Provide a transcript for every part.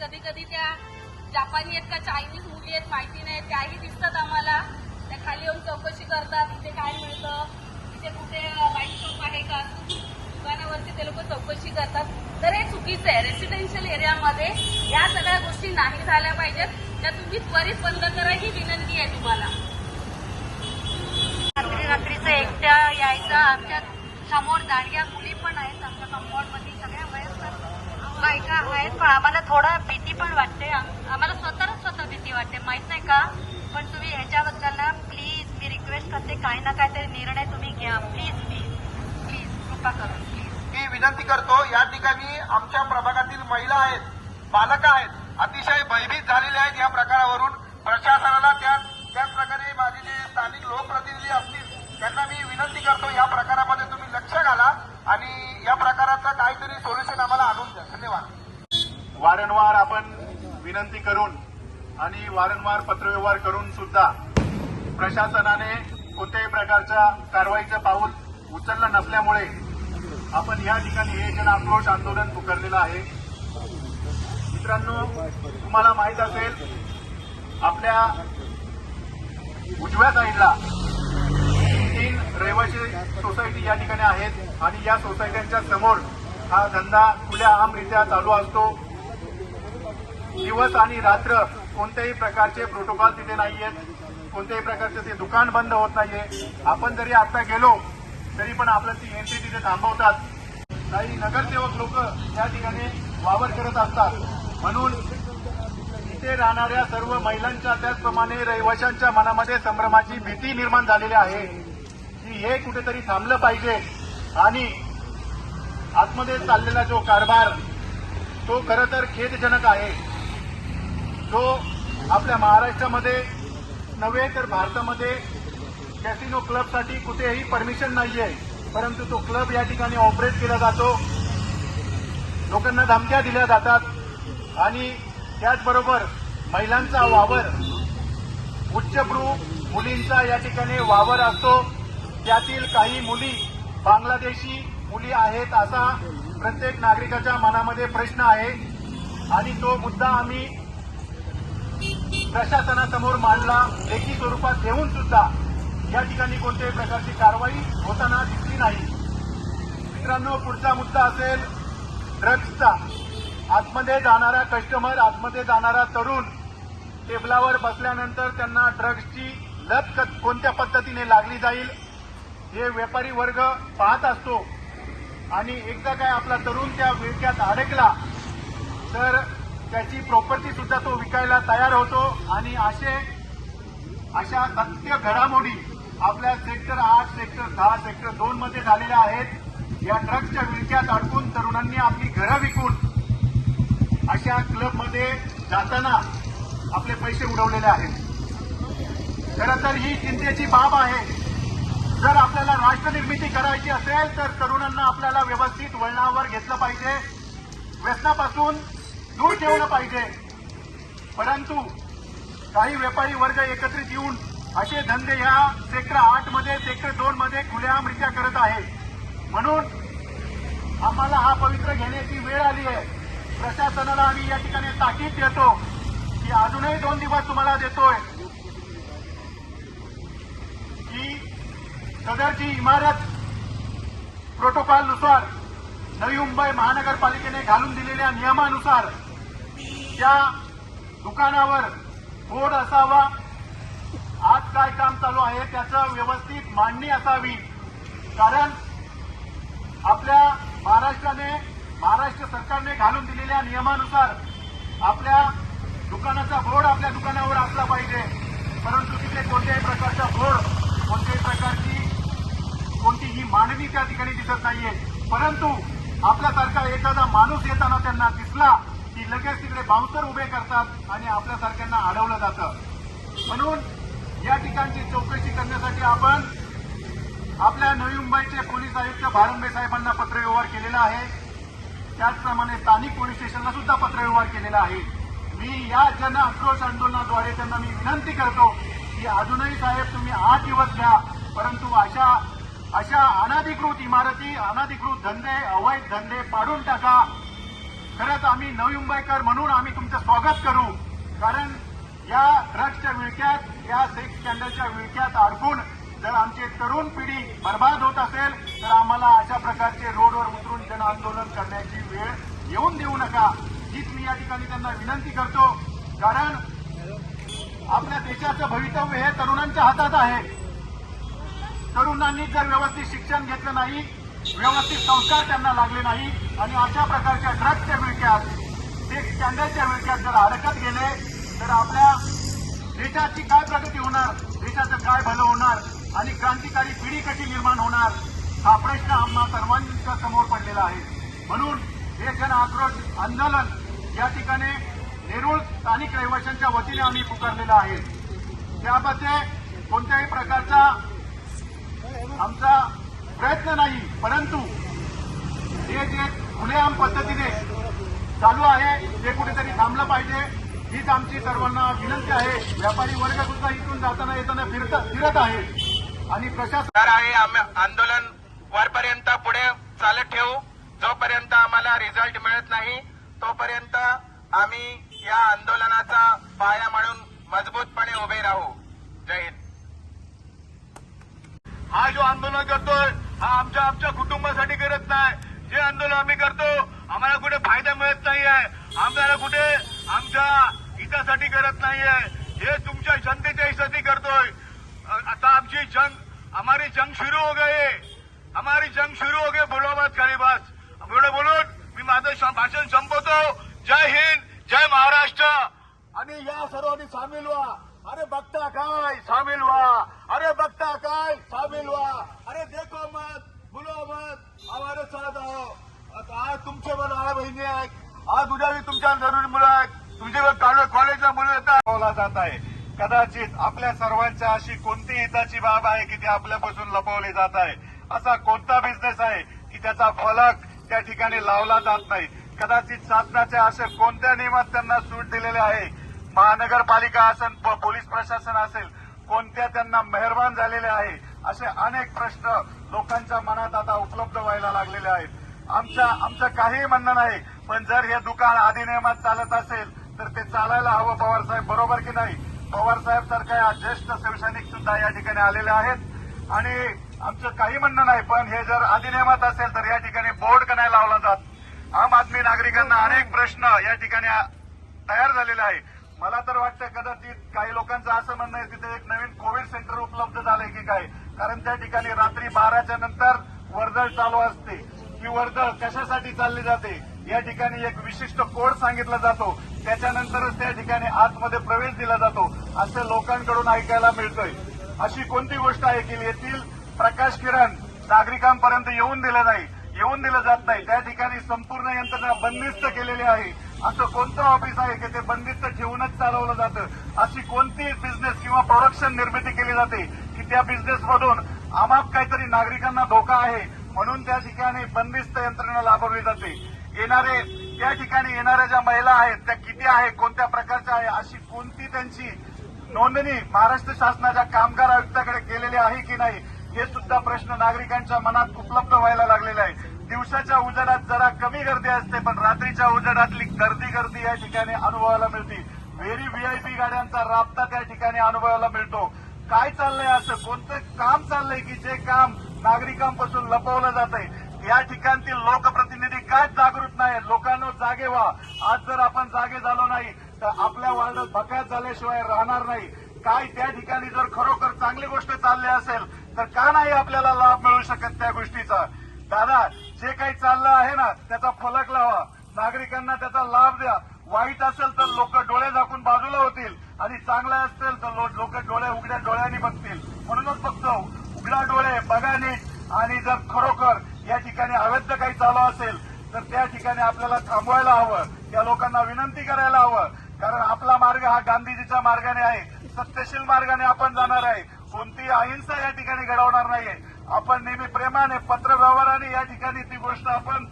कधी कधी त्या जापानी आहेत का चायनीज मुली आहेत माहिती नाही त्याही दिसतात आम्हाला. त्या खाली येऊन चौकशी करतात इथे काय मिळतं इथे कुठे वाईट शॉप आहे का? दुकानावरती ते लोक चौकशी करतात. तर हे चुकीचं आहे. रेसिडेन्शियल एरियामध्ये या सगळ्या गोष्टी नाही झाल्या पाहिजेत. त्या तुम्ही त्वरित बंद करा ही विनंती आहे तुम्हाला. रात्री रात्रीचं एकट्या यायचं आमच्यासमोर दांडग्या मुली पण आहेत आमच्या कंपाऊंडमध्ये सगळ्या वयस्कर बायका आहेत पण आम्हाला थोडा भीती पण वाटते. आम्हाला स्वतःच स्वतः भीती वाटते माहीत नाही का? पण तुम्ही ह्याच्याबद्दल ना प्लीज मी रिक्वेस्ट करते काही ना काहीतरी निर्णय तुम्ही घ्या. प्लीज प्लीज प्लीज कृपा करून प्लीज मी विनंती करतो या ठिकाणी आमच्या प्रभागातील महिला आहेत बालक आहेत अतिशय भयभीत झालेले आहेत या प्रकारावरून. प्रशासनाला त्या त्याचप्रकारे माझे जे स्थानिक लोकप्रतिनिधी असतील त्यांना मी विनंती करतो या प्रकारामध्ये तुम्ही लक्ष घाला आणि या प्रकाराचं काहीतरी सोल्युशन आम्हाला धन्यवाद. वारंवार आपण विनंती करून आणि वारंवार पत्रव्यवहार करून सुद्धा प्रशासनाने कोणत्याही प्रकारच्या कारवाईचं पाऊल उचललं नसल्यामुळे आपण या ठिकाणी हे जन आक्रोश आंदोलन पुकारलेलं आहे मित्रांनो तुम्हाला माहीत असेल आपल्या उजव्या साईडला तीन रहिवासी सोसायटी या ठिकाणी आहेत आणि या सोसायट्यांच्या समोर हा धंदा खुल्या आमरित्या चालू असतो. दिवस आणि रात्र कोणत्याही प्रकारचे प्रोटोकॉल तिथे नाही आहेत कोणत्याही प्रकारचे ते दुकान बंद होत नाहीये. आपण जरी आता गेलो तरी पण आपलं ती एंट्री तिथे थांबवतात. काही नगरसेवक लोक या ठिकाणी वावर करत असतात. म्हणून इथे राहणाऱ्या सर्व महिलांच्या त्याचप्रमाणे रहिवाशांच्या मनामध्ये संभ्रमाची भीती निर्माण झालेली आहे. की हे कुठेतरी थांबलं पाहिजे. आणि आतमध्ये चाललेला जो कारभार तो खरं तर खेदजनक आहे. जो आपल्या महाराष्ट्रामध्ये नव्हे तर भारतामध्ये कॅसिनो क्लबसाठी कुठेही परमिशन नाहीये परंतु तो क्लब या ठिकाणी ऑपरेट केला जातो. लोकांना धमक्या दिल्या जातात आणि त्याचबरोबर महिलांचा वावर उच्चभ्रू मुलींचा या ठिकाणी वावर असतो. त्यातील काही मुली बांगलादेशी मुली आहेत असा प्रत्येक नागरिकाच्या मनामध्ये प्रश्न आहे. आणि तो मुद्दा आम्ही प्रशासनासमोर मांडला लेखी स्वरूपात देऊन सुद्धा या ठिकाणी कोणत्याही प्रकारची कारवाई होताना दिसली नाही. मित्रांनो पुढचा मुद्दा असेल ड्रग्सचा आतमध्ये जाणारा कस्टमर आतमध्ये जाणारा तरुण टेबलावर बसल्यानंतर त्यांना ड्रग्सची लत कोणत्या पद्धतीने लागली जाईल हे व्यापारी वर्ग पाहत असतो. आणि एकदा काय आपला तरुण त्या विळक्यात अडकला तर त्याची प्रॉपर्टी सुद्धा तो विकायला तयार होतो. आणि असे अशा सत्य घडामोडी आपल्या सेक्टर आठ सेक्टर दहा सेक्टर दोन मध्ये झालेल्या आहेत. या ड्रग्सच्या विळक्यात अडकून तरुणांनी आपली घरं विकून अशा क्लबमध्ये जाताना आपले पैसे उडवलेले आहेत. खरं तर ही चिंतेची बाब आहे. जर आपल्याला राष्ट्रनिर्मिती करायची असेल तर तरुणांना आपल्याला व्यवस्थित वळणावर घेतलं पाहिजे. व्यसनापासून दूर ठेवलं पाहिजे. परंतु काही व्यापारी वर्ग एकत्रित येऊन असे धंदे ह्या सेक्टर आठमध्ये सेक्टर दोन मध्ये खुल्यामरित्या करत आहे. म्हणून आम्हाला हा पवित्र घेण्याची वेळ आली आहे. प्रशासनाला आम्ही या ठिकाणी ताकीद देतो की अजूनही दोन दिवस तुम्हाला देतोय की सदरची इमारत प्रोटोकॉलनुसार नवी मुंबई महानगरपालिकेने घालून दिलेल्या नियमानुसार त्या दुकानावर बोर्ड असावा. आज काय काम चालू आहे त्याचं व्यवस्थित मांडणी असावी. कारण आपल्या महाराष्ट्राने महाराष्ट्र सरकारने घालून दिलेल्या नियमानुसार आपल्या दुकानाचा बोर्ड आपल्या दुकानावर असला पाहिजे. परंतु तिथे कोणत्याही प्रकारचा बोर्ड कोणत्याही प्रकारची कोणतीही मानवी त्या ठिकाणी दिसत नाहीये. परंतु आपल्यासारखा एखादा माणूस येताना त्यांना दिसला की लगेच तिकडे बाउन्सर उभे करतात आणि आपल्यासारख्यांना अडवलं जातं. म्हणून या ठिकाणची चौकशी करण्यासाठी आपण आपल्या नवी मुंबईचे पोलीस आयुक्त भारंबे साहेबांना पत्रव्यवहार केलेला आहे. त्याचप्रमाणे स्थानिक पोलीस स्टेशनला सुद्धा पत्रव्यवहार केलेला आहे. मी या जन आक्रोश आंदोलनाद्वारे त्यांना मी विनंती करतो की अजूनही साहेब तुम्ही आठ दिवस घ्या. परंतु अशा अशा अनधिकृत इमारती अनधिकृत धंदे अवैध धंदे पाडून टाका. खरंच आम्ही नवी मुंबईकर म्हणून आम्ही तुमचं स्वागत करू. कारण या ड्रग्सच्या विळक्यात या सेक्स स्कॅन्डलच्या विळक्यात अडकून जर आमची तरुण पिढी बर्बाद होत असेल तर आम्हाला अशा प्रकारचे रोडवर उतरून जन आंदोलन करण्याची वेळ येऊन देऊ नका. हीच मी या ठिकाणी त्यांना विनंती करतो. कारण आपल्या देशाचं भवितव्य हे तरुणांच्या हातात आहे. तरुणांनी जर व्यवस्थित शिक्षण घेतलं नाही व्यवस्थित संस्कार त्यांना लागले नाही आणि अशा प्रकारच्या ड्रग्सच्या विळक्यात ते स्कॅन्डलच्या विळक्यात जर अडकत गेले तर आपल्या देशाची काय प्रगती होणार? देशाचं काय भलं होणार? आणि क्रांतिकारी पिढी कशी निर्माण होणार? हा प्रश्न आम्हा सर्वांच्या समोर पडलेला आहे. म्हणून हे जन आक्रोश आंदोलन या ठिकाणी नेरूळ स्थानिक रहिवाशांच्या वतीने आम्ही पुकारलेलं आहे. त्यामध्ये कोणत्याही प्रकारचा आमचा प्रयत्न नाही परंतु हे जे खुलेआम पद्धतीने चालू आहे ते कुठेतरी थांबलं पाहिजे. हीच आमची सर्वांना विनंती आहे. व्यापारी वर्ग सुद्धा इथून जाताना येताना फिरत फिरत आहे. आणि प्रशासन आहे आंदोलन वरपर्यंत पुढे चालत ठेवू. जोपर्यंत आम्हाला रिझल्ट मिळत नाही तोपर्यंत आम्ही या आंदोलनाचा पाया म्हणून मजबूतपणे उभे राहू. जय हिंद. हा जो आंदोलन करतोय हा आमच्या आमच्या कुटुंबासाठी करत नाही. जे आंदोलन आम्ही करतो आम्हाला कुठे फायदा मिळत नाही आहे आम्हाला कुठे आमच्या हितासाठी करत नाही आहे हे तुमच्या जनतेच्या हितासाठी करतोय. आता आमची जंग हमारी जंग सुरू हो गई हमारी जंग सुरू हो गई बोलो मत खरी एवढं बोलून मी माझं श- भाषण संपवतो. जय हिंद जय महाराष्ट्र. आणि या सर्वांनी सामील व्हा. अरे बघता काय? सामील व्हा. अरे बघता काय? शामिल व्हा. अरे देखो मत बोलो मत. हमारे साथ आओ आता आज तुमचे पण आ बहिणी आहेत. आज उद्या तुमच्या जरुरी मुलं आहेत. तुमचे पण कॉलेजला मुलं येतात. जात आहे. कदाचित आपल्या सर्वांच्या अशी कोणती हिताची बाब आहे की ती आपल्यापासून लपवली जात आहे. असा कोणता बिझनेस आहे की त्याचा फलक त्या ठिकाणी लावला जात नाही? कदाचित शासनाच्या असे कोणत्या नियमात त्यांना सूट दिलेले आहे? महानगरपालिका असेल प- पोलीस प्रशासन असेल कोणत्या त्यांना मेहरबान झालेले आहे असे अनेक प्रश्न लोकांच्या मनात आता उपलब्ध व्हायला लागलेले आहेत. आमच्या आमचं काहीही म्हणणं नाही पण जर हे दुकान अधिनियमात चालत असेल तर ते चालायला हवं पवार साहेब बरोबर की नाही? पवार साहेब काय ज्येष्ठ शिवसैनिक सुद्धा या ठिकाणी आलेले आहेत. आणि आमचं काही म्हणणं नाही पण हे जर अधिनियमात असेल तर या ठिकाणी बोर्ड का नाही लावला जात? आम आदमी नागरिकांना अनेक प्रश्न या ठिकाणी तयार झालेले आहे मला तर वाटतं कदाचित काही लोकांचं असं म्हणणं आहे तिथे एक नवीन कोविड सेंटर उपलब्ध झालंय की काय? कारण त्या ठिकाणी रात्री बाराच्या नंतर वर्दळ चालू असते. ही वर्दळ कशासाठी चालली जाते? या ठिकाणी एक विशिष्ट कोड सांगितला जातो. त्याच्यानंतरच त्या ठिकाणी आतमध्ये प्रवेश दिला जातो. असं लोकांकडून ऐकायला मिळतंय. अशी कोणती गोष्ट आहे की येथील प्रकाश किरण नागरिकांपर्यंत येऊन दिलं नाही? येऊन दिलं जात नाही. त्या ठिकाणी संपूर्ण यंत्रणा बंदिस्त केलेली आहे. असं कोणतं ऑफिस आहे की ते बंदिस्त ठेवूनच चालवलं जातं? अशी कोणती बिझनेस किंवा प्रोडक्शन निर्मिती केली जाते की त्या बिझनेसमधून आमाप काहीतरी नागरिकांना धोका आहे म्हणून त्या ठिकाणी बंदिस्त यंत्रणा राबवली जाते. येणारे त्या ठिकाणी येणाऱ्या ज्या महिला आहेत त्या किती आहे कोणत्या प्रकारच्या आहे अशी कोणती त्यांची नोंदणी महाराष्ट्र शासनाच्या कामगार आयुक्ताकडे केलेली आहे की नाही हे सुद्धा प्रश्न नागरिकांच्या मनात उपलब्ध व्हायला लागलेला आहे. दिवसाच्या उजेडात जरा कमी गर्दी असते पण रात्रीच्या उजेडातली गर्दी गर्दी या ठिकाणी अनुभवायला मिळते. व्हेरी व्हीआयपी गाड्यांचा राबता त्या ठिकाणी अनुभवायला मिळतो. काय चाललंय असं कोणतं काम चाललंय की जे काम नागरिकांपासून लपवलं जात आहे या ठिकाणतील लोकप्रतिनिधी काय जागृत नाही? लोकांना जागे व्हा. आज जर आपण जागे झालो नाही तर आपल्या वार्डात भकात झाल्याशिवाय राहणार नाही. काय त्या ठिकाणी जर खरोखर चांगली गोष्ट चालली असेल तर का नाही आपल्याला लाभ मिळू शकत त्या गोष्टीचा? दादा जे काही चाललं आहे ना त्याचा फलक लावा. नागरिकांना त्याचा लाभ द्या. वाईट असेल तर लोक डोळे झाकून बाजूला होतील. आणि चांगलं असेल तर लोक डोळे उघड्या डोळ्यांनी बघतील. म्हणूनच बघतो उघडा डोळे बघा नीट. आणि जर खरोखर या ठिकाणी अवैध काही चालू असेल तर त्या ठिकाणी आपल्याला थांबवायला हवं. त्या लोकांना विनंती करायला हवं. कारण आपला मार्ग हा गांधीजीच्या मार्गाने आहे. सत्यशील मार्गाने आपण जाणार आहे. कोणतीही अहिंसा या ठिकाणी घडवणार नाहीये. आपण नेहमी प्रेमाने पत्रव्यवहाराने या ठिकाणी ती गोष्ट आपण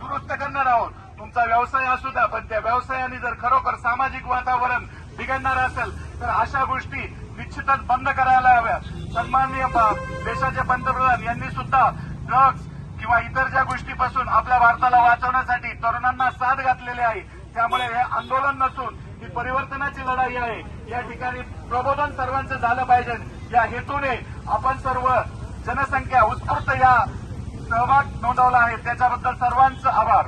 दुरुस्त करणार आहोत. तुमचा व्यवसाय असू द्या पण त्या व्यवसायाने जर खरोखर सामाजिक वातावरण बिघडणार असेल तर अशा गोष्टी निश्चितच बंद करायला हव्या सन्माननीय देशाचे पंतप्रधान यांनी सुद्धा ड्रग्ज किंवा इतर ज्या गोष्टीपासून आपल्या भारताला वाचवण्यासाठी तरुणांना साथ घातलेली आहे त्यामुळे हे आंदोलन नसून ही परिवर्तनाची लढाई आहे. या ठिकाणी प्रबोधन सर्वांचं झालं पाहिजे. या हेतूने आपण सर्व जनसंख्या उत्स्फूर्त या सहभाग नोंदवला आहे. त्याच्याबद्दल सर्वांचं आभार.